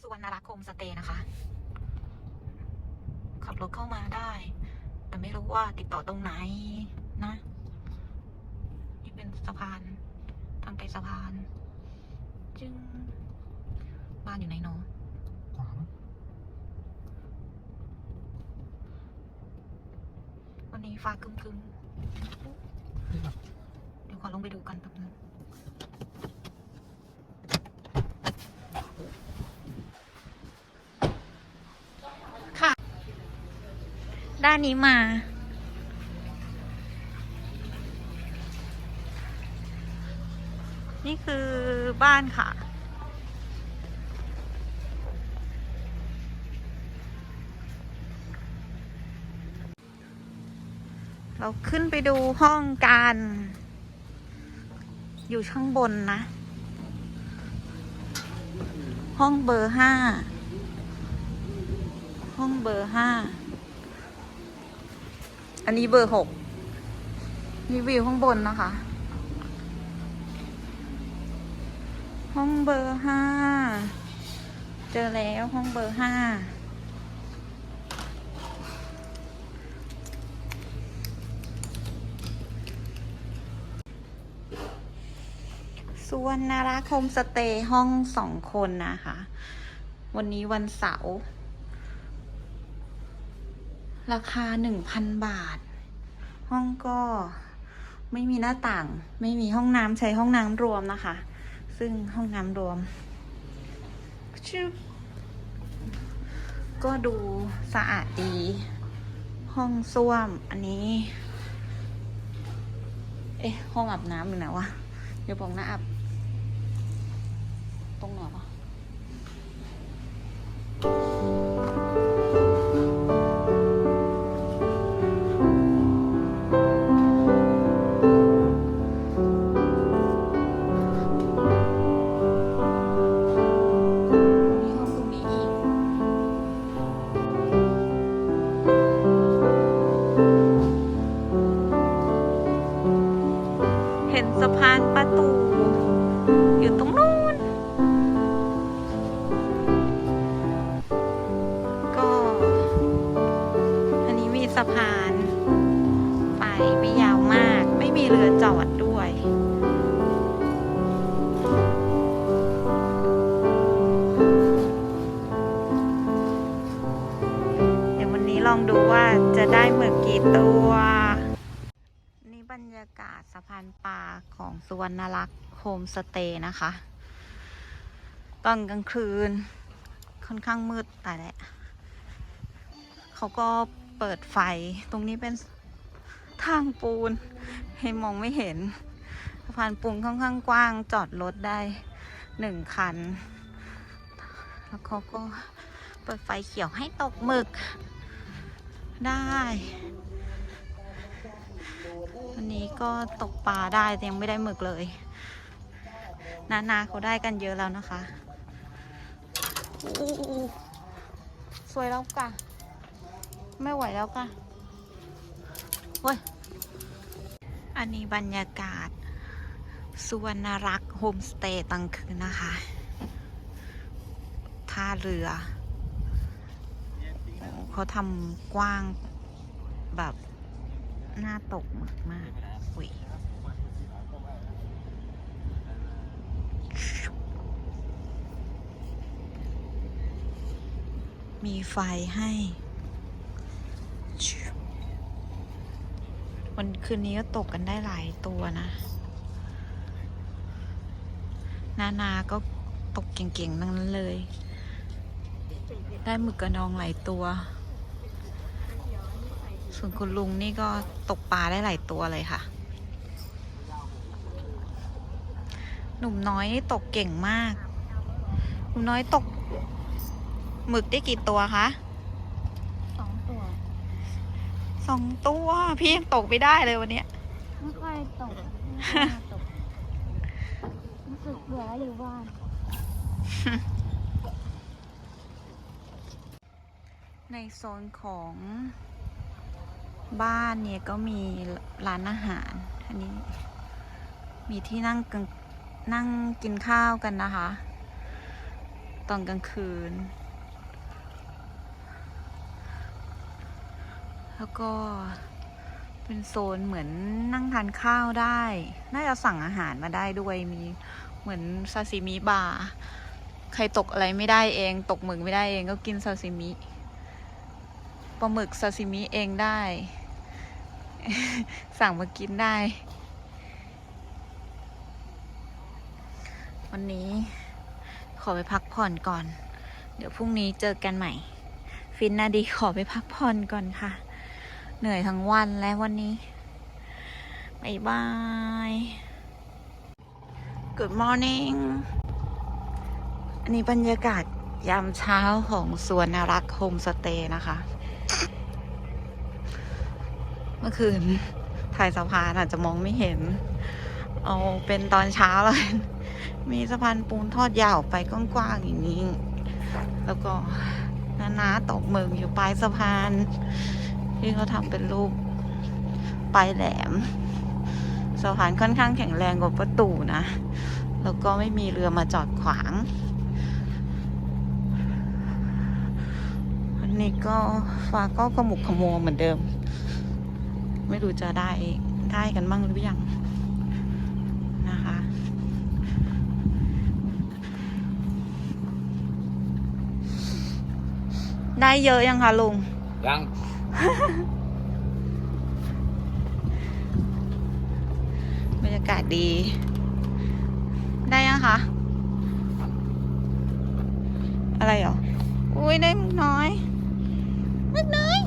สุวรรณรักษ์โฮมสเตย์นะคะ ขับรถเข้ามาได้ แต่ไม่รู้ว่าติดต่อตรงไหนนะ นี่เป็นสะพานทางไปสะพาน จึงบ้านอยู่ไหนเนาะขวามั้งวันนี้ฟ้าครึมนี่แบบๆเดี๋ยวขอลงไปดูกันแป๊บนึงค่ะ ด้านนี้มา นี่คือบ้านค่ะ เราขึ้นไปดูห้องกัน อยู่ข้างบนนะ ห้องเบอร์ห้า ห้องเบอร์ห้า อันนี้เบอร์หกมีวิวข้างบนนะคะ ห้องเบอร์ห้า เจอแล้วห้องเบอร์ห้าสุวรรณรักษ์โฮมสเตย์ห้องสองคนนะคะ วันนี้วันเสาร์ ราคาหนึ่งพันบาท ห้องก็ไม่มีหน้าต่าง ไม่มีห้องน้ำใช้ห้องน้ำรวมนะคะ ซึ่งห้องน้ำรวมชึบก็ดูสะอาดดี ห้องส้วมอันนี้ เอ๊ะ ห้องอาบน้ำหรือไหนวะ เดี๋ยวบอกนะอับตรงไหนวะะพาน ไปไม่ยาวมาก ไม่มีเรือจอดด้วย เดี๋ยววันนี้ลองดูว่าจะได้หมึกกี่ตัว นี่บรรยากาศสะพานปลาของสุวรรณรักษ์โฮมสเตย์นะคะ ตอนกลางคืนค่อนข้างมืดแต่แหละเขาก็ เปิดไฟ ตรงนี้เป็นทางปูน ให้มองไม่เห็นสะพานปูนค่อนข้างกว้าง จอดรถได้หนึ่งคัน แล้วเขาก็เปิดไฟเขียวให้ตกหมึกได้วันนี้ก็ตกปลาได้แต่ยังไม่ได้หมึกเลย นานาเขาได้กันเยอะแล้วนะคะอู้สวยแล้วกะ ไม่ไหวแล้วกะเว้ย อันนี้บรรยากาศสุวรรณรักษ์โฮมสเตย์ตังคืนนะคะ ท่าเรือ เขาทำกว้างแบบหน้าตกมึกมากอุ้ยมีไฟให้ วันคืนนี้ก็ตกกันได้หลายตัวนะ นานาก็ตกเก่งๆนั้นเลย ได้หมึกกระนองหลายตัว ส่วนคุณลุงนี่ก็ตกปลาได้หลายตัวเลยค่ะ หนุ่มน้อยนี่ตกเก่งมาก หนุ่มน้อยตกหมึกได้กี่ตัวคะ สองตัว สองตัว พี่ยังตกไม่ได้เลยวันเนี้ยไม่ค่อยตกไม่ค่อยตกรู้สึกเบื่อแล้วอยู่บ้านในโซนของบ้านเนี่ยก็มีร้านอาหาร อันนี้ มีที่นั่งกนั่งกินข้าวกันนะคะ ตอนกลางคืน แล้วก็เป็นโซนเหมือนนั่งทานข้าวได้ น่าจะสั่งอาหารมาได้ด้วย มีเหมือนซาซิมิบาร์ ใครตกอะไรไม่ได้เอง ตกหมึกไม่ได้เองก็กินซาซิมิ ปลาหมึกซาซิมิเองได้ สั่งมากินได้ วันนี้ขอไปพักผ่อนก่อน เดี๋ยวพรุ่งนี้เจอกันใหม่ ฟินนาดีขอไปพักผ่อนก่อนค่ะ เหนื่อยทั้งวันแล้ววันนี้บายบาย Good morning อันนี้บรรยากาศยามเช้าของสวนนารักโฮมสเตย์นะคะ เมื่อคืนถ่ายสะพานอาจจะมองไม่เห็น เอาเป็นตอนเช้าเลย มีสะพานปูนทอดยาวไปกว้างๆอย่างนี้ แล้วก็น้าๆตกหมึกอยู่ปลายสะพาน ที่เขาทำเป็นรูปปลายแหลมสะพานค่อนข้างแข็งแรงกว่าประตูนะ แล้วก็ไม่มีเรือมาจอดขวาง วันนี้ก็ฟ้าก็ขมุกขมัวเหมือนเดิม ไม่รู้จะได้ได้กันบ้างหรือยังนะคะได้เยอะยังคะลุง ยัง บรรยากาศดี ได้ยังคะ อะไรเหรอ อุ้ยได้มุกน้อยมุกน้อย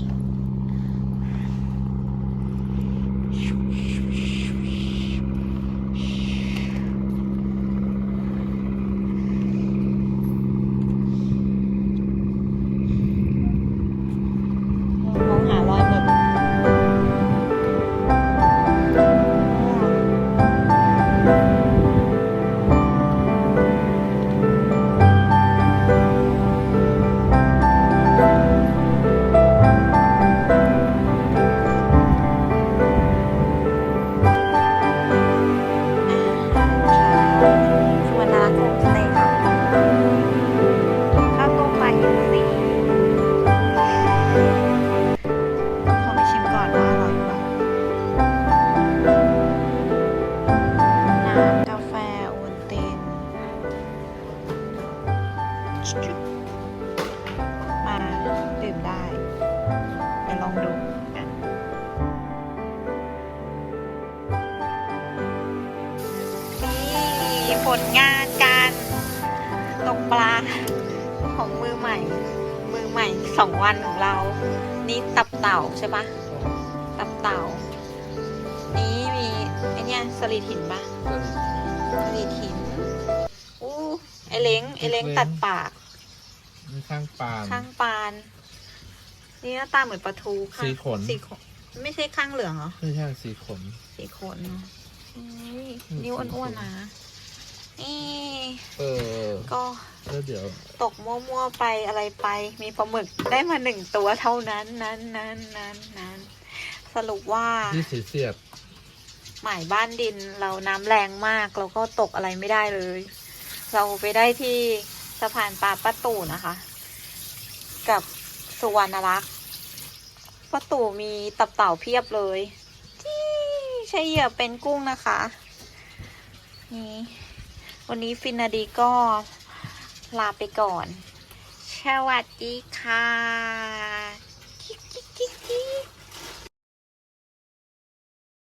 มาดื่มได้ไปลองดูกันนี่ผลงานการตกปลาของมือใหม่ มือใหม่สองวันของเรา นี่ตับเต่าใช่ปะตับเต่า นี้มีไอเนี้ยสลิดหินปะสลิดหิน อเล้งไอเล้งตัดปากมีข้างปานข้างปาน นี่หน้าตาเหมือนปลาทูข้างสีขน สีขนไม่ใช่ข้างเหลืองเหรอไม่ใช่สีขน สีขนเนอะอุ๊ยอืมนิ้วสีขนอ้วนๆนะนี่เออก็แล้วเดี๋ยว ตกมั่วๆไปอะไรไป มีปลาหมึกได้มาหนึ่งตัวเท่านั้นนั้นนั้นนั้นนั้นสรุปว่าที่สีเสียบหมายบ้านดินเราน้ำแรงมากเราก็ตกอะไรไม่ได้เลย เราไปได้ที่สะพานปลาป้าตู่นะคะ กับสุวรรณรักษ์ป้าตู่มีตับเต่าเพียบเลยที่ใช้เหยื่อเป็นกุ้งนะคะ นี่วันนี้ฟินนาดีก็ลาไปก่อน สวัสดีค่ะ